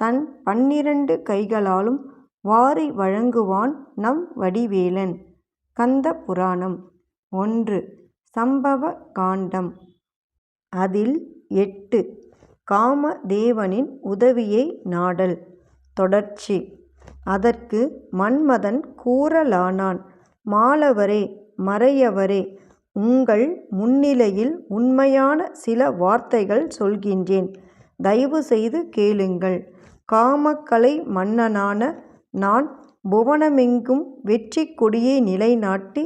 தன் பன்னிரண்டு கைகளாலும் வாரி வழங்குவான் நம் வடிவேலன். கந்த புராணம். ஒன்று. சம்பவ காண்டம். அதில் எட்டு. காமதேவனின் உதவியை நாடல். தொடர்ச்சி. அதற்கு மன்மதன் கூறலானான் மாலவரே மறையவரே உங்கள் முன்னிலையில் உண்மையான சில வார்த்தைகள் சொல்கின்றேன். தயவு செய்து கேளுங்கள். காமக்கலை மன்னனான நான் புவனமெங்கும் வெற்றிக் கொடியை நிலைநாட்டி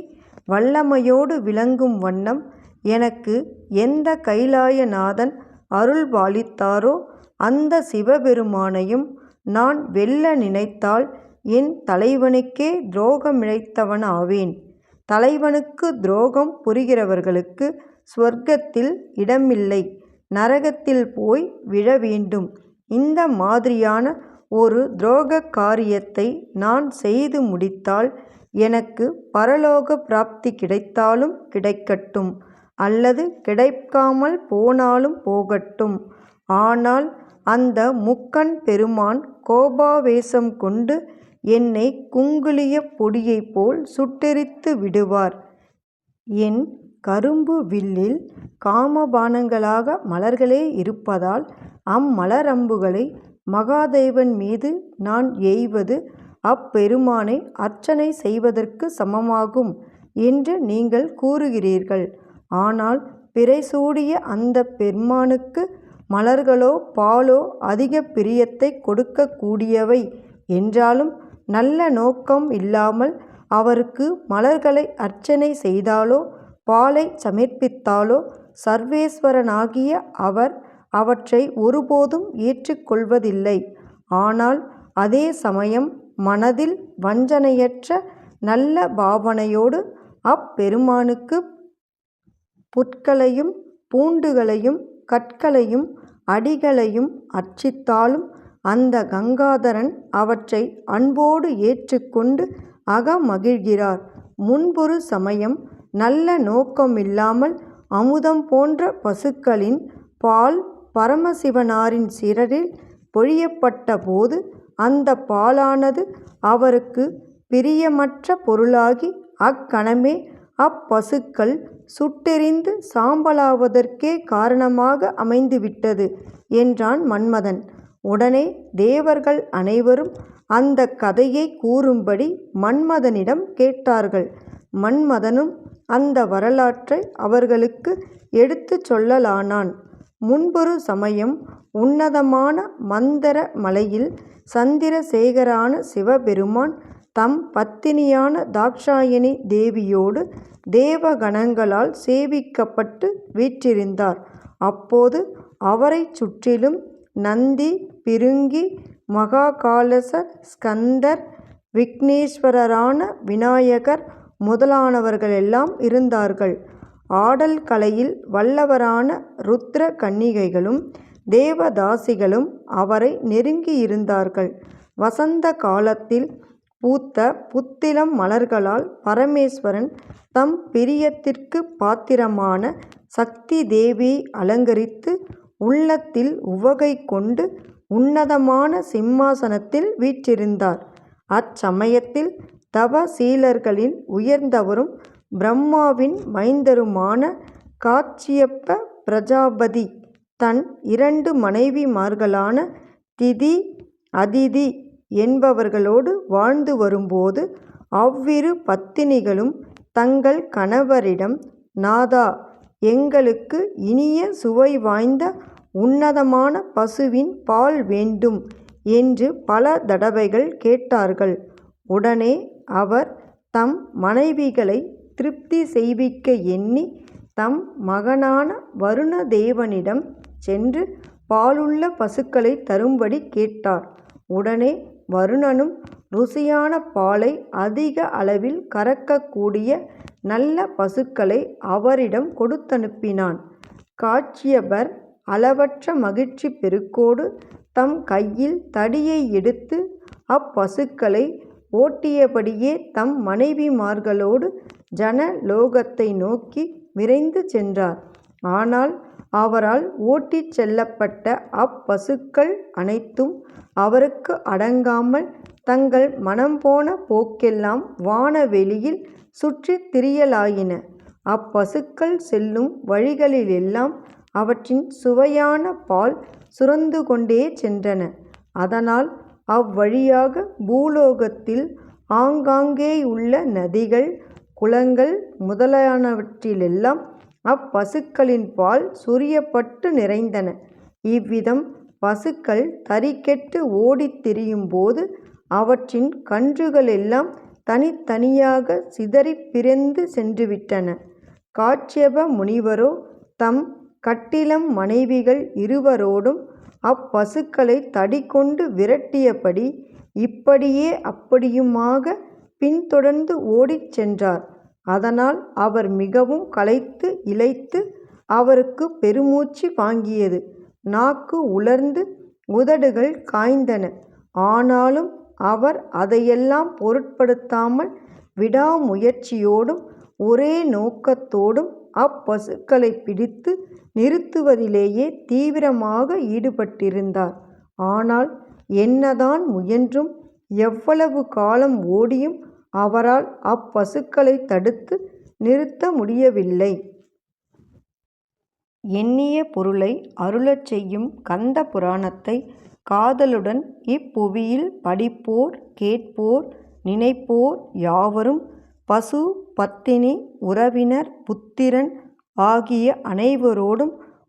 வல்லமையோடு விளங்கும் வண்ணம் எனக்கு எந்த கைலாயநாதன் அருள் பாலித்தாரோ அந்த சிவபெருமானையும் நான் வெல்ல நினைத்தால் என் தலைவனுக்கே துரோகமிழைத்தவனாவேன். தலைவனுக்கு துரோகம் புரிகிறவர்களுக்கு சுவர்க்கத்தில் இடமில்லை நரகத்தில் போய் விழ வேண்டும். இந்த மாதிரியான ஒரு துரோக காரியத்தை நான் செய்து முடித்தால் எனக்கு பரலோக பிராப்தி கிடைத்தாலும் கிடைக்கட்டும் அல்லது கிடைக்காமல் போனாலும் போகட்டும். ஆனால் அந்த முக்கண் பெருமான் கோபாவேசம் கொண்டு என்னை குங்குளிய பொடியைப் போல் சுட்டெரித்து விடுவார். என் கரும்பு வில்லில் காமபானங்களாக மலர்களே இருப்பதால் அம்மலரம்புகளை மகாதேவன் மீது நான் எய்வது அப்பெருமானை அர்ச்சனை செய்வதற்கு சமமாகும் என்று நீங்கள் கூறுகிறீர்கள். ஆனால் பிறை சூடிய பெருமானுக்கு மலர்களோ பாலோ அதிக பிரியத்தை கொடுக்கக்கூடியவை என்றாலும் நல்ல நோக்கம் இல்லாமல் அவருக்கு மலர்களை அர்ச்சனை செய்தாலோ பாலை சமர்ப்பித்தாலோ சர்வேஸ்வரனாகிய அவர் அவற்றை ஒருபோதும் ஏற்றுக்கொள்வதில்லை ஆனால் அதே சமயம் மனதில் வஞ்சனையற்ற நல்ல பாவனையோடு அப்பெருமானுக்கு புற்களையும் பூண்டுகளையும் கற்களையும் அடிகளையும் அர்ச்சித்தாலும் அந்த கங்காதரன் அவற்றை அன்போடு ஏற்றுக்கொண்டு அகமகிழ்கிறார். முன்பொரு சமயம் நல்ல நோக்கமில்லாமல் அமுதம் போன்ற பசுக்களின் பால் பரமசிவனாரின் சிறரில் பொழியப்பட்ட போது அந்த பாலானது அவருக்கு பிரியமற்ற பொருளாகி அக்கணமே அப்பசுக்கள் சுட்டெரிந்து சாம்பலாவதற்கே காரணமாக அமைந்துவிட்டது என்றான் மன்மதன். உடனே தேவர்கள் அனைவரும் அந்தக் கதையை கூறும்படி மன்மதனிடம் கேட்டார்கள். மன்மதனும் அந்த வரலாற்றை அவர்களுக்கு எடுத்துச் சொல்லலானான். முன்பொரு சமயம் உன்னதமான மந்தர மலையில் சந்திரசேகரான சிவபெருமான் தம் பத்தினியான தாக்ஷாயணி தேவியோடு தேவகணங்களால் சேவிக்கப்பட்டு வீற்றிருந்தார். அப்போது அவரைச் சுற்றிலும் நந்தி பிருங்கி மகாகாலர் ஸ்கந்தர் விக்னேஸ்வரரான விநாயகர் முதலானவர்களெல்லாம் இருந்தார்கள். ஆடல் கலையில் வல்லவரான ருத்ர கன்னிகைகளும் தேவதாசிகளும் அவரை நெருங்கியிருந்தார்கள். வசந்த காலத்தில் பூத்த புத்திளம் மலர்களால் பரமேஸ்வரன் தம் பிரியத்திற்குப் பாத்திரமான சக்தி தேவியை அலங்கரித்து உள்ளத்தில் உவகை கொண்டு உன்னதமான சிம்மாசனத்தில் வீற்றிருந்தார். அச்சமயத்தில் தவசீலர்களின் உயர்ந்தவரும் பிரம்மாவின் மைந்தருமான காட்சியப்ப பிரஜாபதி தன் இரண்டு மனைவிமார்களான திதி அதிதி என்பவர்களோடு வாழ்ந்து வரும்போது அவ்விரு பத்தினிகளும் தங்கள் கணவரிடம் நாதா எங்களுக்கு இனிய சுவை வாய்ந்த உன்னதமான பசுவின் பால் வேண்டும் என்று பல தடவைகள் கேட்டார்கள். உடனே அவர் தம் மனைவிகளை திருப்தி செய்விக்க எண்ணி தம் மகனான வருணதேவனிடம் சென்று பாலுள்ள பசுக்களை தரும்படி கேட்டார். உடனே வருணனும் ருசியான பாலை அதிக அளவில் கறக்கக்கூடிய நல்ல பசுக்களை அவரிடம் கொடுத்தனுப்பினான். காட்சியபர் அளவற்ற மகிழ்ச்சி பெருக்கோடு தம் கையில் தடியை எடுத்து அப்பசுக்களை ஓட்டியபடியே தம் மனைவிமார்களோடு ஜனலோகத்தை நோக்கி விரைந்து சென்றார். ஆனால் அவரால் ஓட்டிச் செல்லப்பட்ட அப்பசுக்கள் அனைத்தும் அவருக்கு அடங்காமல் தங்கள் மனம் போன போக்கெல்லாம் வானவெளியில் சுற்றி திரியலாயின. அப்பசுக்கள் செல்லும் வழிகளிலெல்லாம் அவற்றின் சுவையான பால் சுரந்து கொண்டே சென்றன. அதனால் அவ்வழியாக பூலோகத்தில் ஆங்காங்கேயுள்ள நதிகள் குளங்கள் முதலானவற்றிலெல்லாம் அப்பசுக்களின் பால் சொரியப்பட்டு நிறைந்தன. இவ்விதம் பசுக்கள் தறிக்கெட்டு ஓடித் திரியும்போது அவற்றின் கன்றுகளெல்லாம் தனித்தனியாக சிதறிப் பிரிந்து சென்றுவிட்டன. காட்சேப முனிவரோ தம் கட்டிலம் மனைவிகள் இருவரோடும் அப்பசுக்களை தடி கொண்டு விரட்டியபடி இப்படியே அப்படியுமாக பின்தொடர்ந்து ஓடிச் சென்றார். அதனால் அவர் மிகவும் களைத்து இளைத்து அவருக்கு பெருமூச்சு வாங்கியது. நாக்கு உலர்ந்து உதடுகள் காய்ந்தன. ஆனாலும் அவர் அதையெல்லாம் பொருட்படுத்தாமல் விடாமுயற்சியோடும் ஒரே நோக்கத்தோடும் அப்பசுக்களைப் பிடித்து நிறுத்துவதிலேயே தீவிரமாக ஈடுபட்டிருந்தார். ஆனால் என்னதான் முயன்றும் எவ்வளவு காலம் ஓடியும் அவரால் அப்பசுக்களைத் தடுத்து நிறுத்த முடியவில்லை. எண்ணிய பொருளை அருளச் செய்யும் கந்த புராணத்தை காதலுடன் இப்புவியில் படிப்போர் கேட்போர் நினைப்போர் யாவரும் பசு பத்தினி உறவினர் புத்திரன் ஆகிய அனைவரோடும்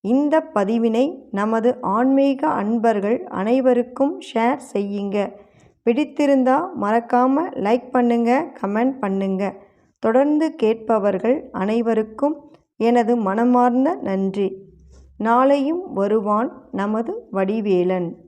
இந்த பதிவினை நமது ஆன்மீக அன்பர்கள் அனைவருக்கும் ஷேர் செய்யுங்க. பிடித்திருந்தால் மறக்காமல் லைக் பண்ணுங்க கமெண்ட் பண்ணுங்க. தொடர்ந்து கேட்பவர்கள் அனைவருக்கும் எனது மனமார்ந்த நன்றி. நாளையும் வருவான் நமது வடிவேலன்.